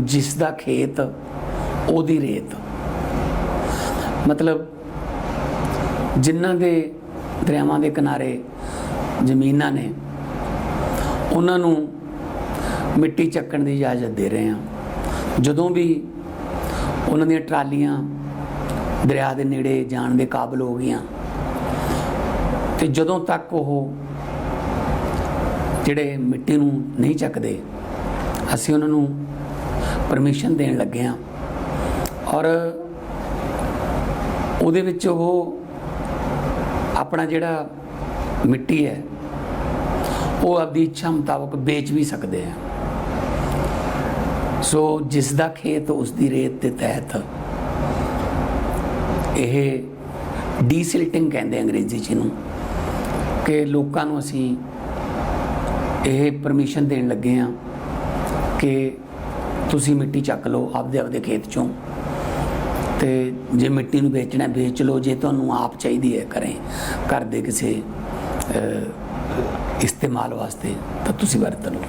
ਜਿਸ ਦਾ ਖੇਤ, ਉਹਦੀ ਰੇਤ। ਮਤਲਬ ਜਿਨ੍ਹਾਂ ਦੇ ਦਰਿਆਵਾਂ ਦੇ ਕਿਨਾਰੇ ਜ਼ਮੀਨਾਂ ਨੇ, ਉਹਨਾਂ ਨੂੰ ਮਿੱਟੀ ਚੱਕਣ ਦੀ ਇਜਾਜ਼ਤ ਦੇ ਰਹੇ ਹਾਂ। ਜਦੋਂ ਵੀ ਉਹਨਾਂ ਦੀਆਂ ਟਰਾਲੀਆਂ ਦਰਿਆ ਦੇ ਨੇੜੇ ਜਾਣ ਦੇ ਕਾਬਿਲ ਹੋ ਗਈਆਂ, ਤੇ ਜਦੋਂ ਤੱਕ ਉਹ ਜਿਹੜੇ ਮਿੱਟੀ ਨੂੰ ਨਹੀਂ ਚੱਕਦੇ, ਅਸੀਂ ਉਹਨਾਂ ਨੂੰ ਪਰਮਿਸ਼ਨ ਦੇਣ ਲੱਗੇ ਹਾਂ। ਔਰ ਉਹਦੇ ਵਿੱਚ ਉਹ ਆਪਣਾ ਜਿਹੜਾ ਮਿੱਟੀ ਹੈ, ਉਹ ਆਪਦੀ ਇੱਛਾ ਮੁਤਾਬਕ ਵੇਚ ਵੀ ਸਕਦੇ ਆ ਸੋ ਜਿਸ ਦਾ ਖੇਤ ਉਸ ਦੀ ਰੇਤ ਦੇ ਤਹਿਤ ਇਹ ਡੀਸਿਲਟਿੰਗ ਕਹਿੰਦੇ ਅੰਗਰੇਜ਼ੀ ਚ ਇਹਨੂੰ, ਕਿ ਲੋਕਾਂ ਨੂੰ ਅਸੀਂ ਇਹ ਪਰਮਿਸ਼ਨ ਦੇਣ ਲੱਗੇ ਆ ਕਿ ਤੁਸੀਂ ਮਿੱਟੀ ਚੱਕ ਲਓ ਆਪਦੇ ਆਪਦੇ ਖੇਤ ਚੋਂ। ਤੇ ਜੇ ਮਿੱਟੀ ਨੂੰ ਵੇਚਣਾ ਵੇਚ ਲਓ, ਜੇ ਤੁਹਾਨੂੰ ਆਪ ਚਾਹੀਦੀ ਹੈ ਕਰੇ ਘਰ ਦੇ ਕਿਸੇ ਇਸਤੇਮਾਲ ਵਾਸਤੇ, ਤਾਂ ਤੁਸੀਂ ਵਰਤ ਲਓ।